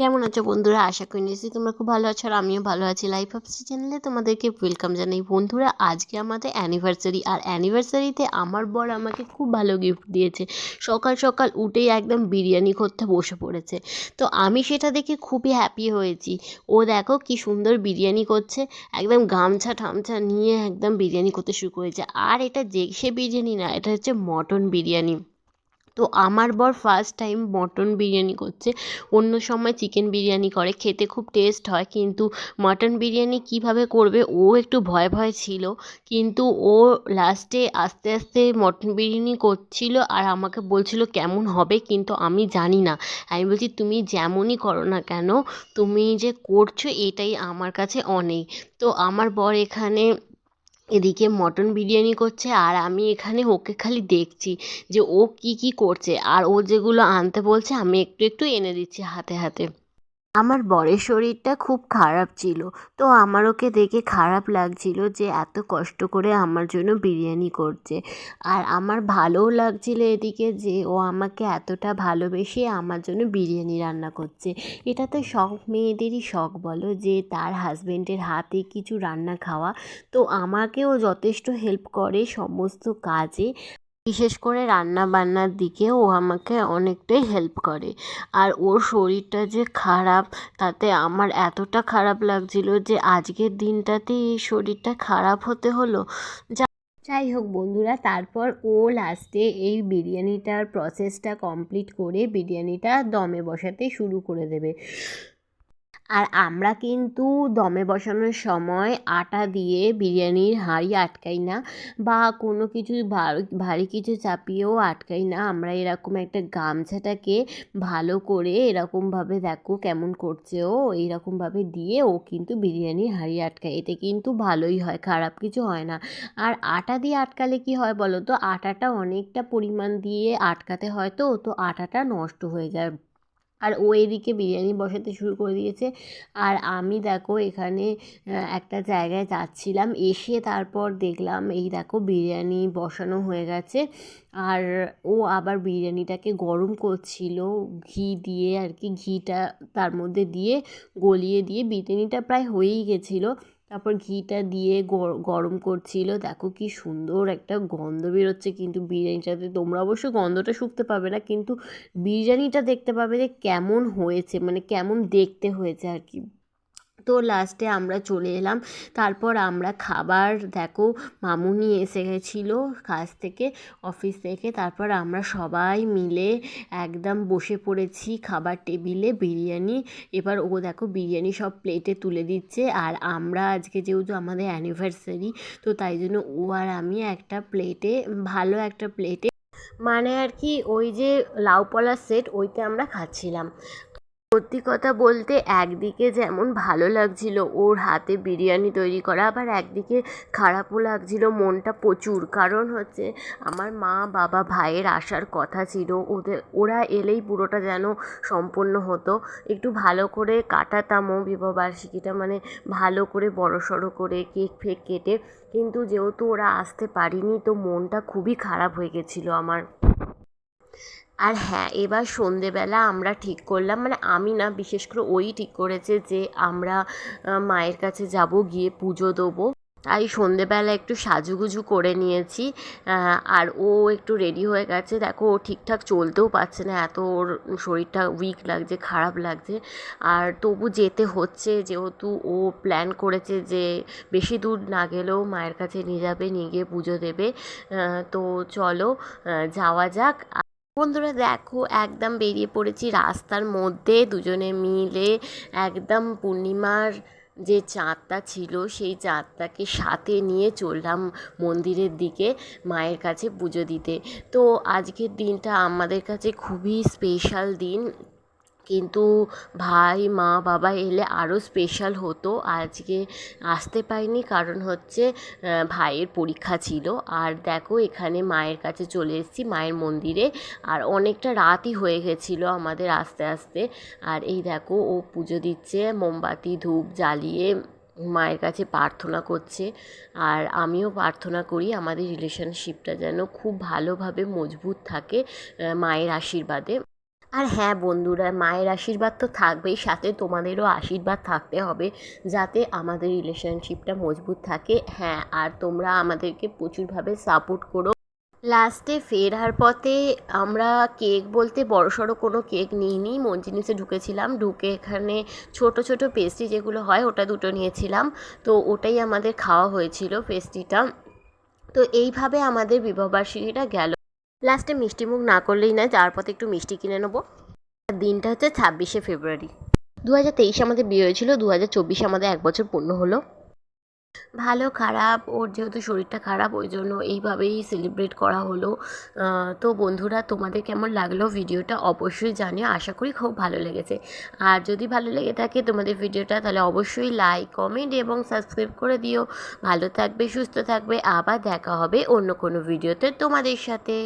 কেমন আছো বন্ধুরা? আশা করি নিশ্চয়ই তোমরা খুব ভালো আছো আর আমিও ভালো আছি। লাইফ অফ সি চ্যানেলে তোমাদেরকে ওয়েলকাম জানাই। বন্ধুরা, আজকে আমাদের অ্যানিভার্সারি আর অ্যানিভার্সারিতে আমার বর আমাকে খুব ভালো গিফট দিয়েছে। সকাল সকাল উঠেই একদম বিরিয়ানি করতে বসে পড়েছে। তো আমি সেটা দেখে খুবই হ্যাপি হয়েছি। ও দেখো কি সুন্দর বিরিয়ানি করছে। একদম গামছা ঠামছা নিয়ে একদম বিরিয়ানি করতে শুরু করেছে। আর এটা যে সে বিরিয়ানি না, এটা হচ্ছে মটন বিরিয়ানি। তো আমার বর ফার্স্ট টাইম মটন বিরিয়ানি করছে। অন্য সময় চিকেন বিরিয়ানি করে, খেতে খুব টেস্ট হয়, কিন্তু মটন বিরিয়ানি কীভাবে করবে ও একটু ভয় ভয় ছিল। কিন্তু ও লাস্টে আস্তে আস্তে মটন বিরিয়ানি করছিল আর আমাকে বলছিল কেমন হবে, কিন্তু আমি জানি না। আমি বলছি, তুমি যেমনই করো না কেন, তুমি যে করছ এটাই আমার কাছে অনেক। তো আমার বর এখানে এদিকে মটন বিরিয়ানি করছে আর আমি এখানে ওকে খালি দেখছি যে ও কী কী করছে। আর ও যেগুলো আনতে বলছে আমি একটু একটু এনে দিচ্ছি হাতে হাতে। আমার বরের শরীরটা খুব খারাপ ছিল। তো আমার ওকে দেখে খারাপ লাগছিল যে এত কষ্ট করে আমার জন্য বিরিয়ানি করছে। আর আমার ভালোও লাগছিল এদিকে যে ও আমাকে এতটা ভালোবেসে আমার জন্য বিরিয়ানি রান্না করছে। এটা তো সব মেয়েদেরই শখ বলো যে তার হাজবেন্ডের হাতে কিছু রান্না খাওয়া। তো আমাকেও যথেষ্ট হেল্প করে সমস্ত কাজে। বিশেষ করে রান্না বান্নার দিকে ও আমাকে অনেকটাই হেল্প করে। আর ওর শরীরটা যে খারাপ, তাতে আমার এতটা খারাপ লাগছিল যে আজকের দিনটাতেই এই শরীরটা খারাপ হতে হলো। যা যাই হোক বন্ধুরা, তারপর ও লাস্টে এই বিরিয়ানিটার প্রসেসটা কমপ্লিট করে বিরিয়ানিটা দমে বসাতে শুরু করে দেবে। আর আমরা কিন্তু দমে বসানোর সময় আটা দিয়ে বিরিয়ানির হাঁড়ি আটকাই না বা কোনো কিছু ভারী কিছু চাপিয়েও আটকাই না। আমরা এরকম একটা গামছাটাকে ভালো করে এরকমভাবে দেখো কেমন করছে ও, এইরকমভাবে দিয়ে ও কিন্তু বিরিয়ানির হাঁড়ি আটকায়। এতে কিন্তু ভালোই হয়, খারাপ কিছু হয় না। আর আটা দিয়ে আটকালে কি হয় বলো তো? আটাটা অনেকটা পরিমাণ দিয়ে আটকাতে হয় তো তো আটাটা নষ্ট হয়ে যায়। আর ও এদিকে বিরিয়ানি বসাতে শুরু করে দিয়েছে। আর আমি দেখো এখানে একটা জায়গায় যাচ্ছিলাম, এসে তারপর দেখলাম এই দেখো বিরিয়ানি বসানো হয়ে গেছে। আর ও আবার বিরিয়ানিটাকে গরম করছিল, ঘি দিয়ে আর কি, ঘিটা তার মধ্যে দিয়ে গলিয়ে দিয়ে, বিরিয়ানিটা প্রায় হয়েই গেছিল। তারপর ঘিটা দিয়ে গরম করছিল। দেখো কি সুন্দর একটা গন্ধ বেরোচ্ছে কিন্তু বিরিয়ানিটাতে। তোমরা অবশ্য গন্ধটা শুকতে পাবে না, কিন্তু বিরিয়ানিটা দেখতে পাবে যে কেমন হয়েছে মানে কেমন দেখতে হয়েছে আর কি। তো লাস্টে আমরা চলে এলাম। তারপর আমরা খাবার, দেখো, মামুনি এসে গেছিল কাজ থেকে অফিস থেকে। তারপর আমরা সবাই মিলে একদম বসে পড়েছি খাবার টেবিলে বিরিয়ানি। এবার ও দেখো বিরিয়ানি সব প্লেটে তুলে দিচ্ছে। আর আমরা আজকে যেহেতু আমাদের অ্যানিভার্সারি তো তাই জন্য ও আর আমি একটা প্লেটে ভালো একটা প্লেটে মানে আর কি ওই যে লাউ পলার সেট ওইতে আমরা খাচ্ছিলাম। সত্যি কথা বলতে একদিকে যেমন ভালো লাগছিল ওর হাতে বিরিয়ানি তৈরি করা, আবার একদিকে খারাপও লাগছিল মনটা প্রচুর। কারণ হচ্ছে আমার মা, বাবা, ভাইয়ের আসার কথা ছিল, ওদের, ওরা এলেই পুরোটা যেন সম্পন্ন হতো। একটু ভালো করে কাটাতামও বিবাহবার্ষিকীটা মানে ভালো করে বড় সড়ো করে কেক ফেক কেটে, কিন্তু যেহেতু ওরা আসতে পারিনি, তো মনটা খুবই খারাপ হয়ে গেছিল আমার। আর হ্যাঁ এবার সন্ধেবেলা আমরা ঠিক করলাম। মানে আমি না, বিশেষ করে ওই ঠিক করেছে যে আমরা মায়ের কাছে যাব, গিয়ে পুজো দেবো। তাই সন্ধেবেলা একটু সাজুগুজু করে নিয়েছি। আর ও একটু রেডি হয়ে গেছে। দেখো, ও ঠিকঠাক চলতেও পারছে না। এত ওর শরীরটা উইক লাগছে, খারাপ লাগছে। আর তবু যেতে হচ্ছে, যেহেতু ও প্ল্যান করেছে যে বেশি দূর না গেলেও মায়ের কাছে নিয়ে যাবে, নিয়ে গিয়ে পুজো দেবে। তো চলো যাওয়া যাক। বন্ধুরা দেখো, একদম বেরিয়ে পড়েছি রাস্তার মধ্যে। দুজনে মিলে একদম পূর্ণিমার যে চাঁদটা ছিল, সেই চাঁদটাকে সাথে নিয়ে চললাম মন্দিরের দিকে মায়ের কাছে পুজো দিতে। তো আজকের দিনটা আমাদের কাছে খুবই স্পেশাল দিন। কিন্তু ভাই, মা, বাবা এলে আরও স্পেশাল হতো। আজকে আসতে পারিনি কারণ হচ্ছে ভাইয়ের পরীক্ষা ছিল। আর দেখো এখানে মায়ের কাছে চলে এসেছি, মায়ের মন্দিরে। আর অনেকটা রাতই হয়ে গেছিল আমাদের আস্তে আস্তে। আর এই দেখো ও পুজো দিচ্ছে, মোমবাতি, ধূপ জ্বালিয়ে মায়ের কাছে প্রার্থনা করছে। আর আমিও প্রার্থনা করি আমাদের রিলেশনশিপটা যেন খুব ভালোভাবে মজবুত থাকে মায়ের আশীর্বাদে। আর হ্যাঁ বন্ধুরা, মায়ের আশীর্বাদ তো থাকবেই, সাথে তোমাদেরও আশীর্বাদ থাকতে হবে যাতে আমাদের রিলেশনশিপটা মজবুত থাকে। হ্যাঁ আর তোমরা আমাদেরকে প্রচুরভাবে সাপোর্ট করো। লাস্টে ফেরার পথে আমরা কেক বলতে বড়সড় কোনো কেক নিইনি, মঞ্জিনিসে ঢুকেছিলাম। ঢুকে এখানে ছোট ছোট পেস্ট্রি যেগুলো হয়, ওটা দুটো নিয়েছিলাম। তো ওটাই আমাদের খাওয়া হয়েছিল পেস্ট্রিটা তো এইভাবে আমাদের বিবাহবার্ষিকীটা গেল। লাস্টে মিষ্টি মুখ না করলেই না যাওয়ার পথে একটু মিষ্টি কিনে নেব। দিনটা হচ্ছে ছাব্বিশে ফেব্রুয়ারি। দু হাজার তেইশে আমাদের বিয়ে হয়েছিল দু হাজার চব্বিশে আমাদের এক বছর পূর্ণ হলো। ভালো, খারাপ, ওর যেহেতু শরীরটা খারাপ, ওই জন্য এইভাবেই সেলিব্রেট করা হলো। তো বন্ধুরা, তোমাদের কেমন লাগল ভিডিওটা অবশ্যই জানিও, আশা করি খুব ভালো লেগেছে। আর যদি ভালো লেগে থাকে তোমাদের ভিডিওটা, তাহলে অবশ্যই লাইক কমেন্ট এবং সাবস্ক্রাইব করে দিও। ভালো থাকবে, সুস্থ থাকবে, আবার দেখা হবে অন্য কোনো ভিডিওতে তোমাদের সাথে।